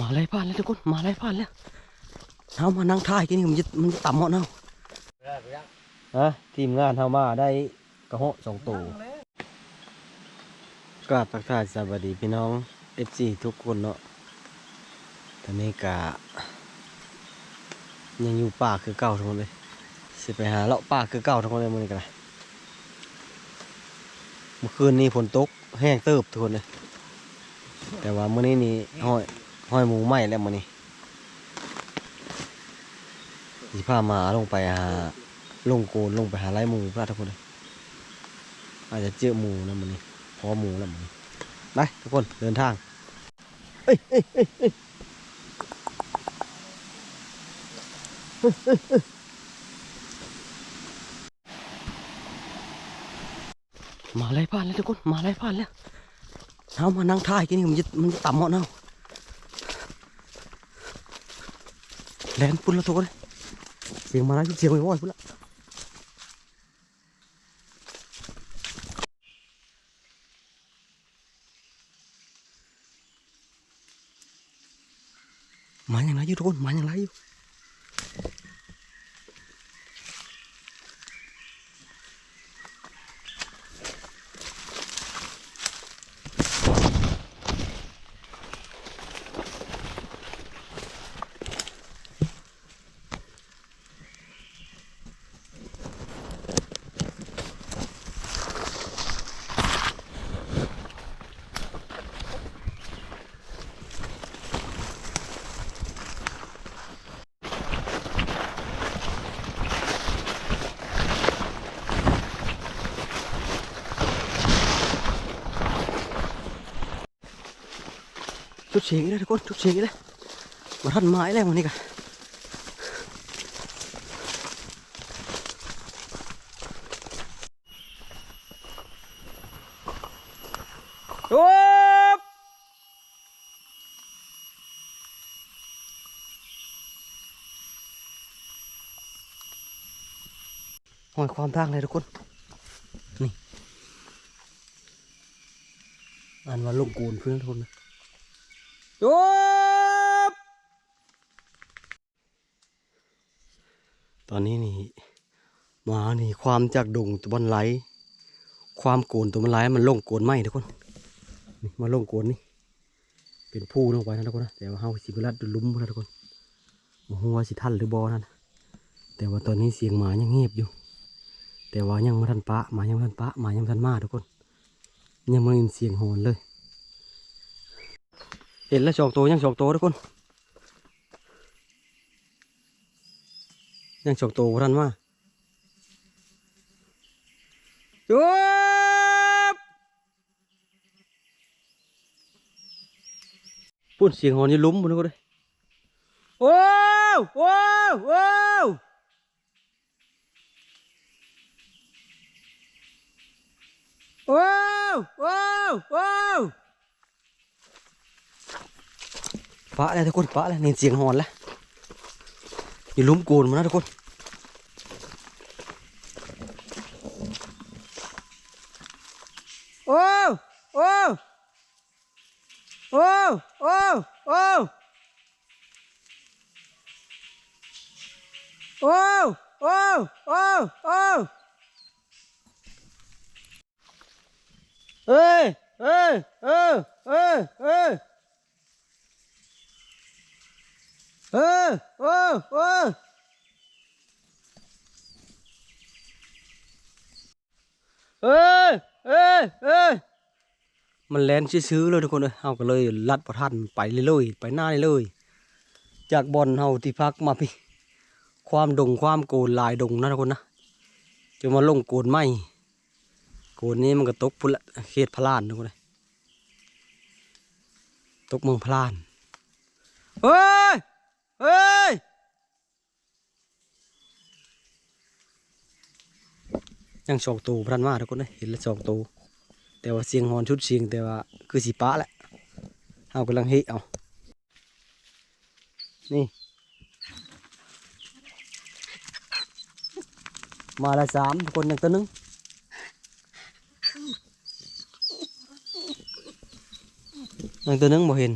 มาเลยผ่านเลยทุกคนมาเลยผ่านแล้วเอามานั่งท่ายกินนี่มันจะมันจะต่ำหมาะเนาะฮะทีมงานเฮามาได้กระหาะสองตัวก็ทักทายสวัสดีพี่น้อง FC ทุกคนเนาะตอนนี้กะยังอยู่ป่าคือเก่าทุกคนเลยสิไปหาเลาะป่าคือเก่าทุกคนเลยมื้อนี้กันนะเมื่อคืนนี้ฝนตกแห้งเติบทุกคนเลยแต่ว่าเมื้อนี้นี่ห้อย ห้อยหมูไหม้แล้วมื้อนี้สิพามาลงไปหาลงโกนลงไปหาไล่หมูพระทุกคนเลยอาจจะเจอหมูนะมื้อนี้พอหมูแล้วมื้อนี้ไปทุกคนเดินทางเอ้ยเอ้ยเอ้ยเอ้ยมาเลยผ่านเลยทุกคนมาเลยผ่านแล้วเอามานั่งท่ายกินนี่มันจะมันจะต่ำหมาะเนาะ แลนปุ่นละทุกคนเสียงมาแล้วเสียงไม่ว่อยปุ่นละมาอย่างไรอยู่ทุกคนมาอย่างไรอยู่ ดเสียงอีกแล้วทุกคนชุดเสียงอีกแล้วมาทันไม้แล้วมันนี่กันโอ๊บหอยความทางเลยทุกคนนี่อ่านว่าลงกูนเพื่อนทุกคนนะ จบตอนนี้นี่หมานี่ความจากดงตัวบันไหล ความโกนตัวบันไหลมันลงโกนไหมทุกคนนี่มาลงโกนนี่เป็นผู้ลงไปนะทุกคนนะแต่ว่าเฮาสิบรัดลุ้มนะทุกคนบ่ฮู้ว่าสิทันหรือบอนั่นแต่ว่าตอนนี้เสียงหมายังเงียบอยู่ แต่ว่ายังไม่ทันปะหมายังไม่ทันปะหมายังไม่ทันมาทุกคน ยังไม่ได้ยินเสียงหอนเลย เห็นแล้วสองตัวยังสองตัวทุกคนยังสองตัวทันมาจบปุ่นเสียงหอนยี่ลุ้มปุ่นทุกคนเลยโอ้วโอ้วโอ้วโอ้วโอ้วโอ้ว ปะแล้วทุกคนปะแล้วนี่เสียงหอนแล้วอย่าล้มโกนมานะทุกคนโอ้โอ้โอ้โอ้โอ้โอ้โอ้โอ้โอ้เอ้ยเอ้ยเอ้ยเอ้ยเอ้ย เออเออเออเออเออเออมันแลนซื้อๆเลยทุกคนเลยเฮาก็เลยลัดประทันไปเลยๆไปหน้าเลย จากบอลเฮาที่พักมาพี่ ความดงความโกนลายดงนะทุกคนนะจนมาลงโกนไหมโกนนี้มันก็ตกพุ่นละเขตพลานทุกคนเลยตกเมืองพลานเฮ้ย เฮ้ยยังสองตัวพันมาทุกคนเลยเห็นแล้วสองตัวแต่ว่าเสียงฮอนชุดเสียงแต่ว่าคือสีป้าแหละเอากำลังเฮเอานี่ มาละสามทุกคนยังตัวนึงยังตัวนึงบ่เห็น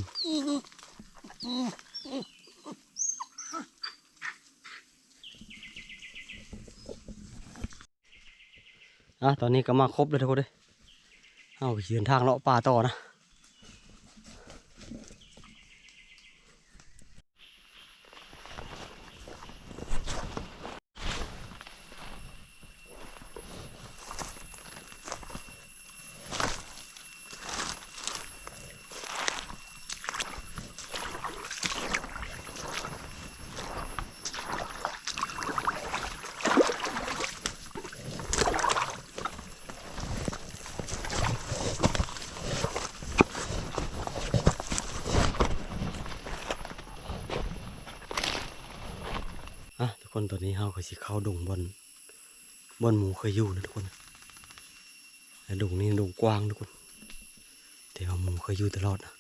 อะตอนนี้ก็มาครบเลยทุกคนเลยเอาเดินทางเลาะป่าต่อนะ อะทุกคนตอนนี้เฮาก็สิเข้าดงบนบนหมูเคยอยู่นะทุกคนแต่ดงนี้ดงกว้างทุกคนแต่ว่าหมูเคยอยู่ตลอดนะ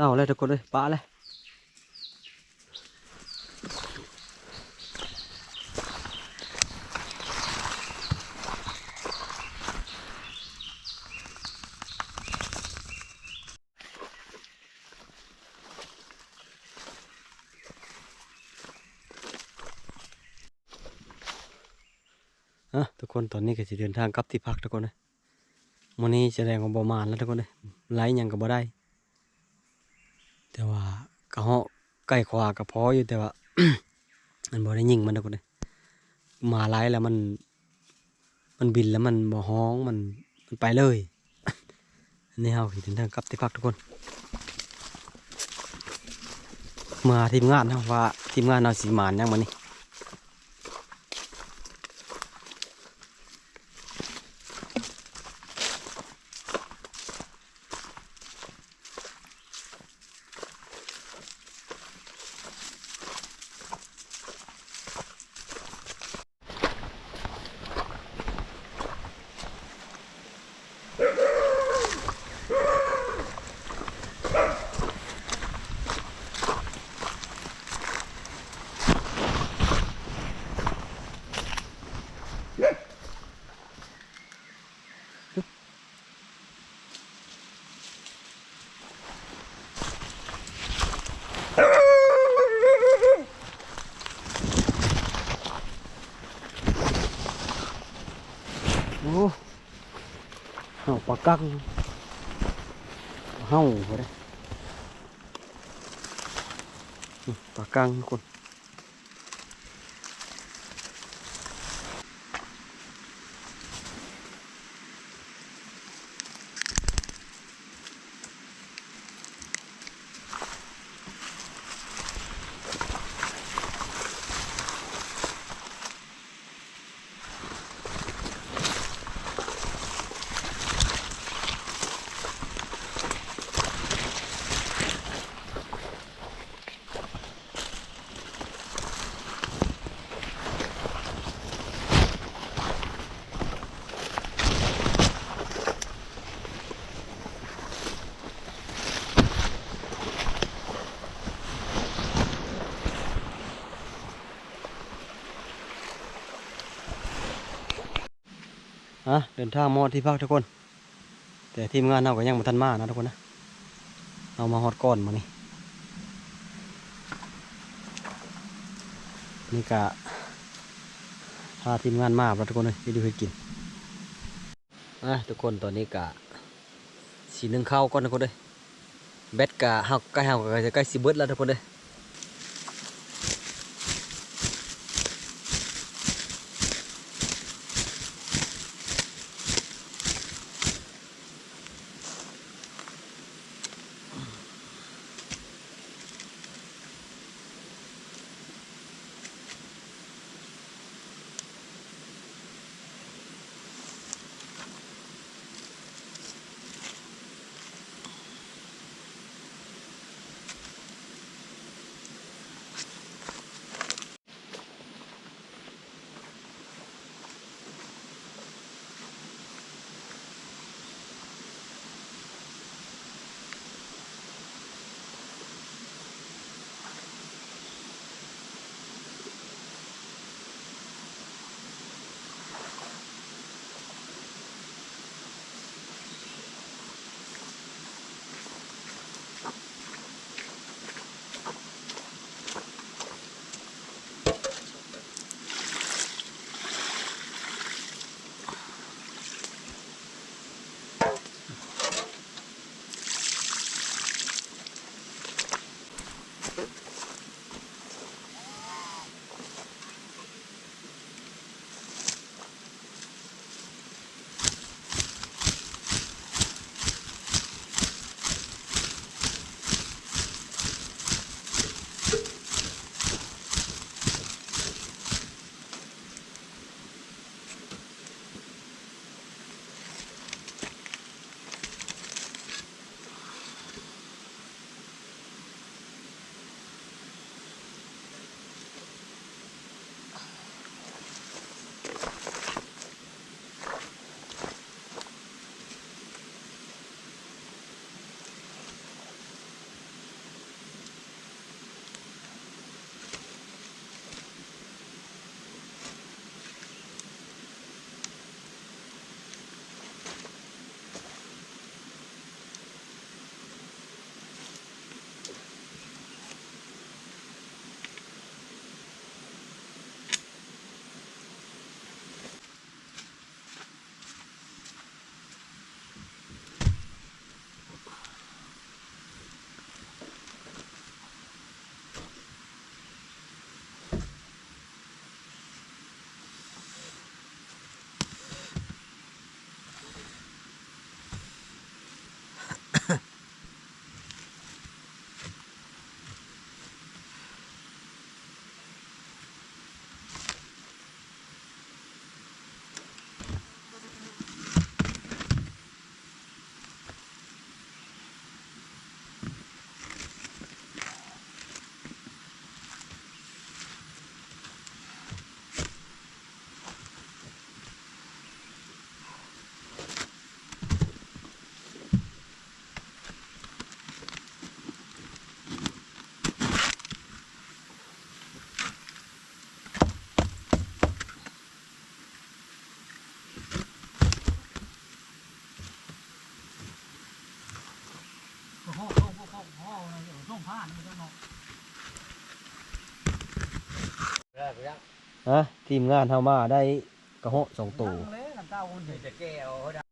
เอาเลยทุกคนเลยปะเลยะทุกคนตอนนี้ก็จะเดินทางกลับที่พักทุกคนเลยวันนี้แสดงของบอมานแล้วทุกคนเลยไล่ยังกับบอได้ ไก่ขวากับพออยู่แต่ว่า มันบ่ได้ยิงมันทุกคนเลยมาไล่แล้วมัน มันบินแล้วมันบ่ฮ้องมันมันไปเลยนี่เอาสิเดินทางกลับที่พักทุกคน มาทีมงานนะว่าทีมงานเอาสีมานยังมันนี่โอ้ เห่าปลากังเห่าไปเลยอืมปลากังทุกค นะเดินทางมอดที่พักทุกคน แต่ทีมงานเราก็ยังบ่ทันมานะทุกคนนะเอามาฮอดก่อนมานี่นี่กะพาทีมงานมาแล้วทุกคนเลยไปดูให้กินอะทุกคนตอนนี้กะสีหนึ่งข้าก่อนทุกคนเลยแบตกะหักใกล้หักก็จะใกล้สิเบิดแล้วทุกคนเลย เราอยู่ช่องผ่านมันจะเนาะฮะทีมงานเฮามาได้กระเหาะสองตัวเลยน้ำเต้าคนเดียวจะแก้เอาได้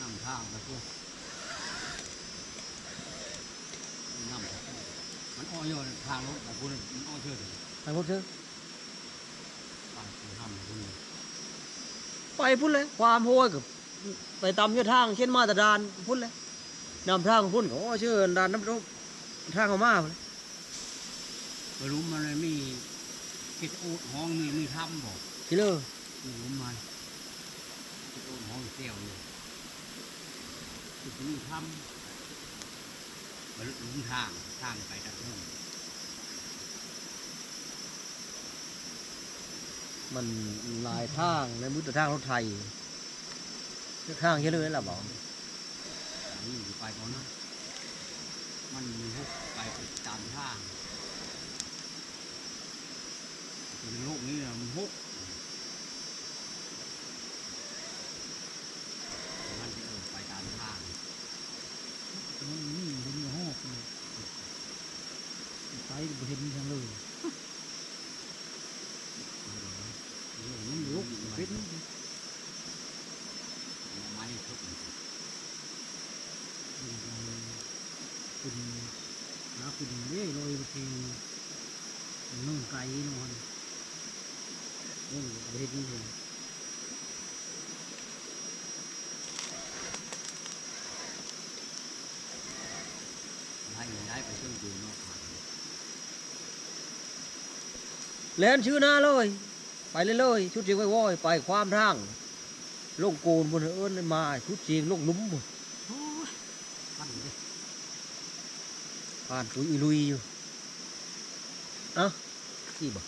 นำทางไปพวกนำมันอ้อยอยู่ทางรถแต่คุณมันอ้อยเชื่อถือทางรถเชื่อ ไปคุณทำคุณ ไปพุ่นเลย ความโหยกับไปตามยอดทางเช่นมาตรดานพุ่นเลยนำทางพุ่นโอ้ชื่อดานน้ำรบทางเขามาพุ่นเลยไปรู้มันเลยมีคิดอูดห้องมีมีถ้ำบอกทีเลอมีรู้มันคิดอูดห้องเตี้ยวอยู่คิดมีถ้ำไปรู้ทางทางไปดัดนู่น มันหลายทางในมุตทางรถไทยทางเยอะเลยล่ะบอกนี่อยู่ไปตอนนั้นมันมีฮุกไปตามทางเป็นโลกนี้นะมันฮุกมันจะเออไปตามทาง มันนี่มันมีหอกเลยไปบ่เห็นทางเลย มันลุก เป็ เป็น น ไม้ทุก เป็นน้าเป็นเย่ลอยไปทีนู่น ไกลนู่นนี่บ่เห็นนี่เลยให้ย้ายไปช่วยดูนอกทางแลนชื่อหน้าเลย ไปเลยเลยชุดเชียงไว้ว้อยไปความทางลงโกนบนเอิ้นมาชุดเชียงลงหลุมบนปั้นเลยผ่านปุยลุยอยู่ เอ้า ที่บ่